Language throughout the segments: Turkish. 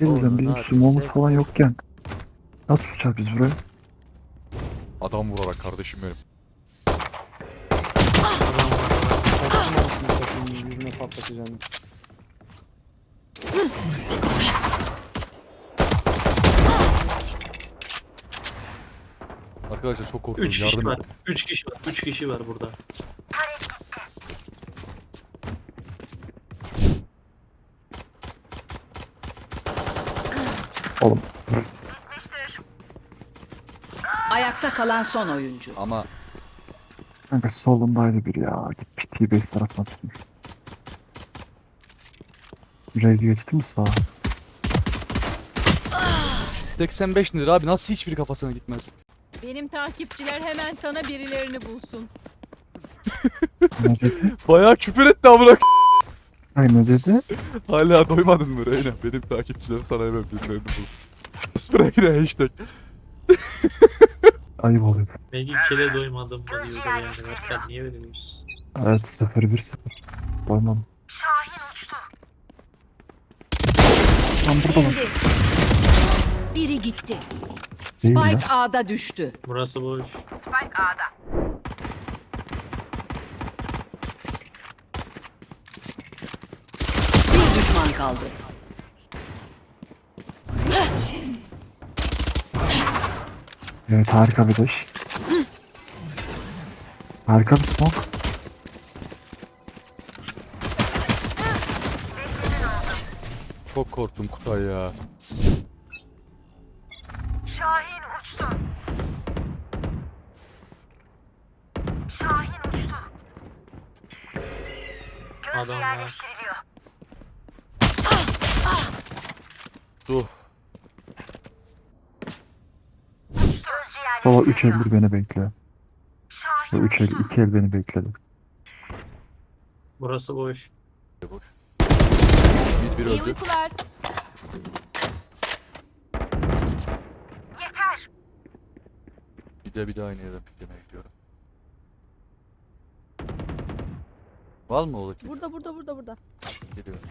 Bilmiyorum bizim Oğlum, sumomuz abi, falan yokken. Nasıl tutacağız biz burayı? Adam vurarak kardeşim benim. Yüzüne patlatacağım. Arkadaşlar çok korkuyorum. 3 kişi Yardım var. edin. 3 kişi var. 3 kişi var burada. Oğlum Ayakta kalan son oyuncu. Ama kanka solundaydı biri ya. Git PT base tarafına tutmuş. Raze geçti mi sağa? 85 nedir abi? Nasıl hiçbiri kafasına gitmez? Benim takipçiler hemen sana birilerini bulsun. Ne dedi? Bayağı küfür etti amına k- Ay ne dedi? Hala doymadın mı Reyna? Benim takipçilerim sana hemen birilerini bulsun. Sprey yine hashtag. Ayıp oluyor. Belki kele doymadım mı diyordur yani. Berkan niye veriyorsun? Evet 0-1-0. Doymam. Lan burada lan. Biri gitti. Değil. Spike A'da düştü. Burası boş. Bir düşman kaldı. Evet harika bir dash. Harika bir smoke. Çok korktum Kutay ya. Şahin uçtu. Şahin uçtu. Gözcü Adam var. Duh. Yerleştiriliyor. 3 eldir beni bekle. Şahin 3 el, 2 el beni bekledi. Burası boş. Bir, bir İyi öldü. uykular. Yeter. Bir de bir de aynı yerden piklemeye gidiyorum. Var mı ola ki? Burada burada burada burada. Geliyorum.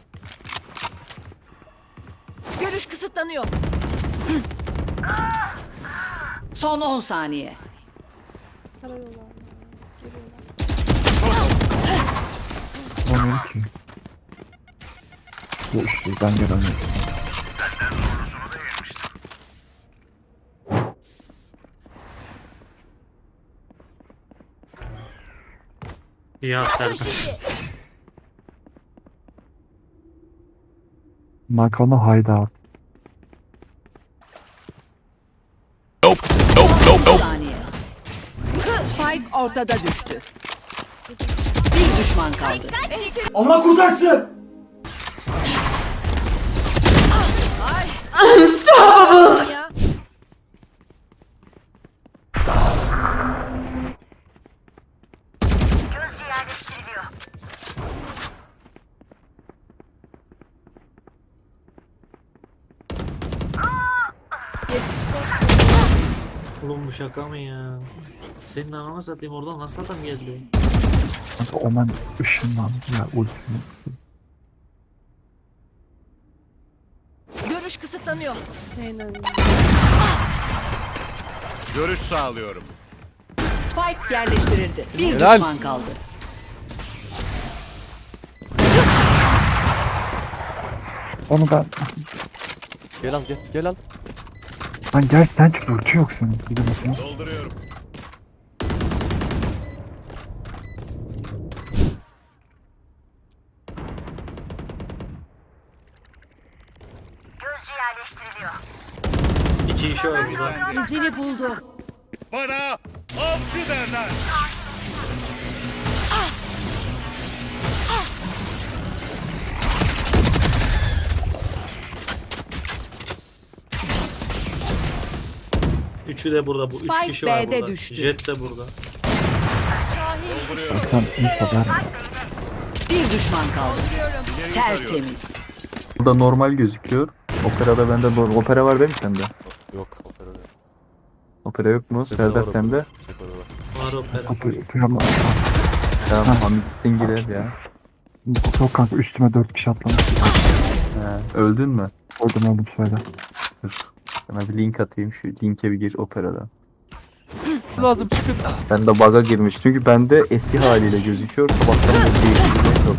Görüş kısıtlanıyor. Son 10 saniye. Ki. Bu işte ben gelemiyorum. Ya sen. Nakano hideout. 10 saniye. Spike ortada düştü. Bir düşman kaldı. Ya. Gözcü yerleştiriliyor. Oğlum bu şaka mı ya? Senin ananı satayım oradan nasıl adam geldi? Kanka Omen ışınlandı ya ultisini. ultisini. Görüş kısıtlanıyor. Görüş sağlıyorum. Spike yerleştirildi. Bir Helal. düşman kaldı. Onu ben... Gel al gel. Gel al. Lan gel sen çık ulti yok senin. Bilemezsin. Dolduruyorum. Gözcü yerleştiriliyor. İki kişi burada. İzini buldum. Bana avcı derler. Üçü de burada. Bu üç Spike kişi var B'de burada. düştü. Jet de burada. Bak sen info verme. Bir düşman kaldı. Tertemiz. Burada normal gözüküyor. Operada bende doğru. Opera var değil mi sende? Yok. Opera yok. Opera yok mu? Serdar var sende. opera. Sefer var. Var opera. Kapı duyama. Tamam Hamit girer ya. Yok kanka üstüme 4 kişi atlamış. He, öldün mü? Oldum oldum. Dur. Sana bir link atayım. Şu linke bir gir operadan. Lazım çıkın. Ben de bug'a girmiş. Çünkü bende eski haliyle gözüküyor. Sabahtan beri değişikliğe yok.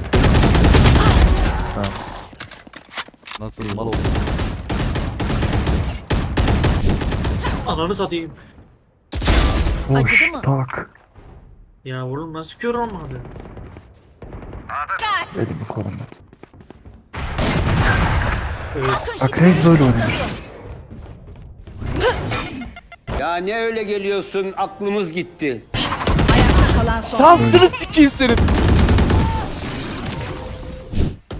Nasıl mal oldu? Ananı satayım. Acıdı mı? tak. Ya oğlum nasıl kör olmadı? Elimi kolumda. Evet. Bak Reis böyle oynamış. Ya ne öyle geliyorsun aklımız gitti. Ayakta kalan son Şansını sikeyim senin.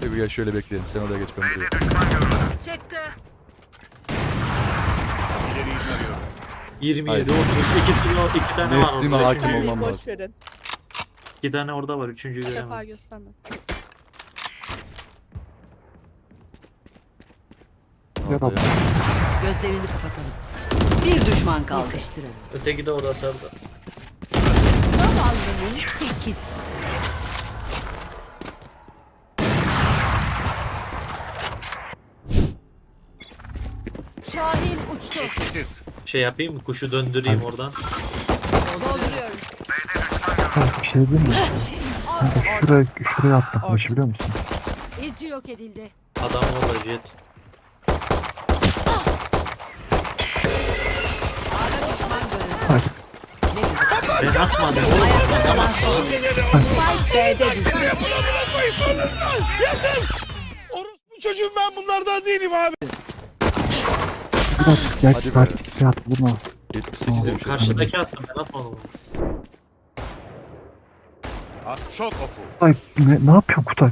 Bir gel şöyle bekleyelim. Sen oraya geç ben buraya. Tarıyorum. 27, 30, ikisini o- iki tane var Nefsime orada. hakim Üçüncü, olmam lazım. Boş verin. iki tane orada var. Üçüncüyü Bir defa göremem. gösterme. Gözlerini kapatalım. Bir düşman kaldı. Öteki de orada sardı. Zavallının tekiz. Şahin uçtu. Etkisiz. Şey yapayım mı? Kuşu döndüreyim oradan. Dolduruyorum. bir şey diyeyim mi? Kanka şuraya, şuraya attım. Başı biliyor musun? İzci yok edildi. Adam orada jet. Bak Ben atmadım. B'de düştü. Orospu çocuğum ben bunlardan değilim abi. biraz gerçi Hadi be. site attı vurmaz. 78 demiş. Karşıdaki attım ben atmadım onu. At çok oku. Kutay ne, ne yapıyorsun Kutay?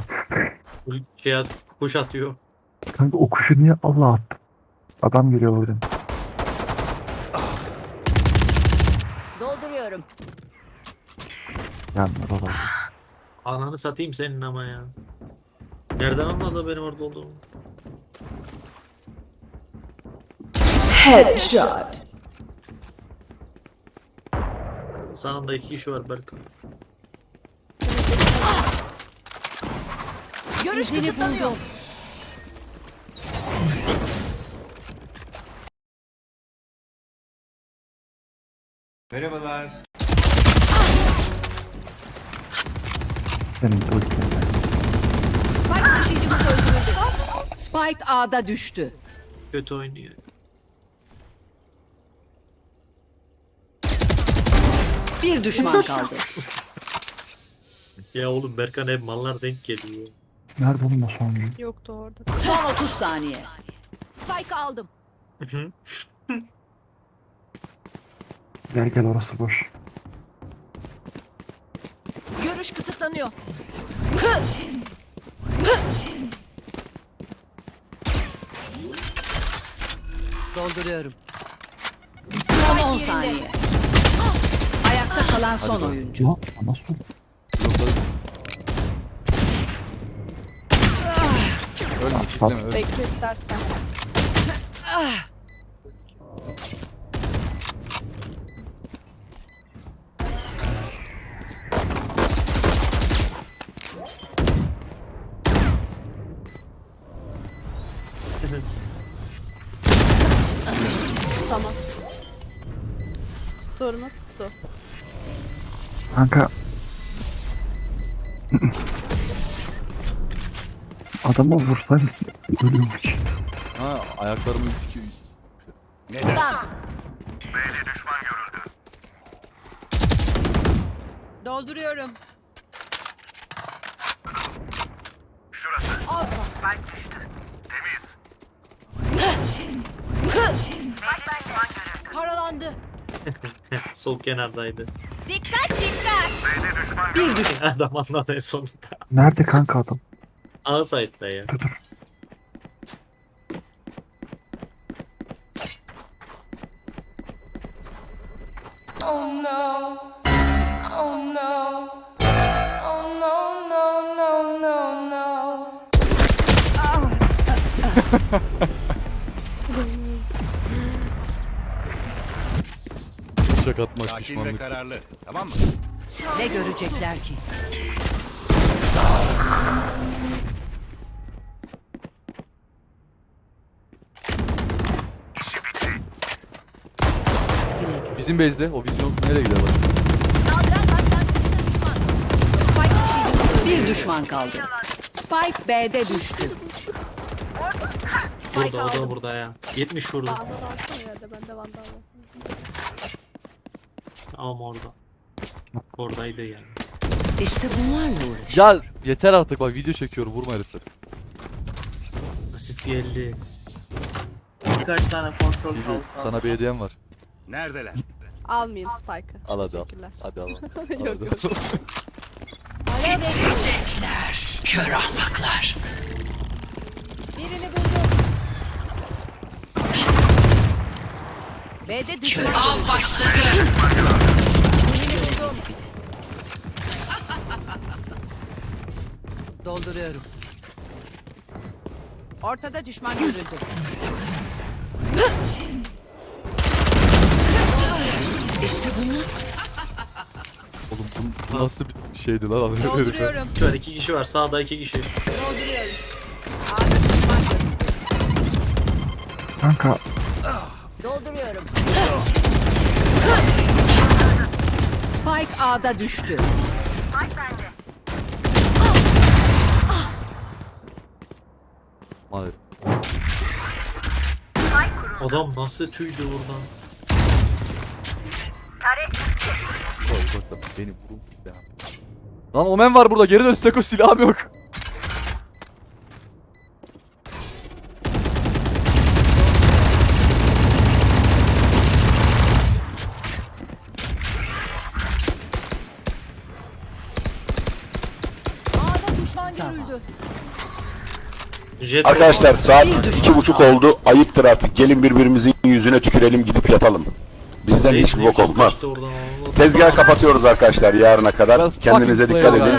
Bu Şey at, kuş atıyor. Kanka o kuşu niye Allah attı? Adam geliyor oradan. Dolduruyorum. Yani baba. Ananı satayım senin ama ya. Nereden anladı benim orada olduğumu? Headshot. Sağında iki kişi var belki. Görüş kısıtlanıyor. Senin de ultiyle. Spike taşıyıcımız öldürüldü. Spike A'da düştü. Kötü oynuyor. Bir düşman kaldı. Ya oğlum Berkan hep mallar denk geliyor. Nerede oğlum o sonuncu? Yoktu orada. Son 30 saniye. Spike aldım. Gel gel orası boş. Görüş kısıtlanıyor. Dolduruyorum. Son 10 saniye. Ayakta kalan son oyuncu. Ya nasıl? Ölme kitleme ölme. Bekle istersen. Tamam. Tutuyorum tuttu. Kanka. Adama vursaymış. Ölüyormuş. Ha ayaklarımı ürküyor. Ne dersin? Dolduruyorum. Paralandı. Sol kenardaydı. Dikkat dikkat. Bir düşman. Adam anladı en sonunda. Nerede kanka adam? A site'da ya. Bıçak katmak Sakin ve kararlı. Tamam mı? Ne görecekler ki? Bizim base'de o vizyonsuz nereye gider bak. Bir düşman kaldı. Spike B'de düştü. Spike Burada o da burada ya. 70 vurdu. Vandal ben de vandal. Ama orada. Oradaydı yani. İşte bunlarla uğraş. Ya yeter artık bak video çekiyorum vurma herifleri. Asist geldi. Birkaç tane kontrol Video, kaldı. sana bir hediyem var. Neredeler? Almayayım Spike'ı. Al hadi al. Teşekkürler. Hadi al. al. yok Hadi. yok. Hala bekliyorum. Titriyecekler. Kör ahmaklar. Birini buldum. B'de düşman av başladı. Buldum. Dolduruyorum. Ortada düşman görüldü. işte bunlar. Oğlum bu, bu nasıl bir şeydi lan. Dolduruyorum. Şu an iki kişi var. Sağda iki kişi. Dolduruyorum. A'da düşman görüldü. Kanka Dolduruyorum. Spike A'da düştü. Bak bende. Hayır. Adam nasıl tüydü buradan. Taret gitti. Bak beni vurun. Lan Omen var burada geri dön Seko silahım yok. Jet Arkadaşlar saat iki buçuk oldu. Ayıptır artık. Gelin birbirimizin yüzüne tükürelim gidip yatalım. Bizden hiç bok olmaz. Tezgah kapatıyoruz arkadaşlar yarına kadar. Kendinize dikkat edin.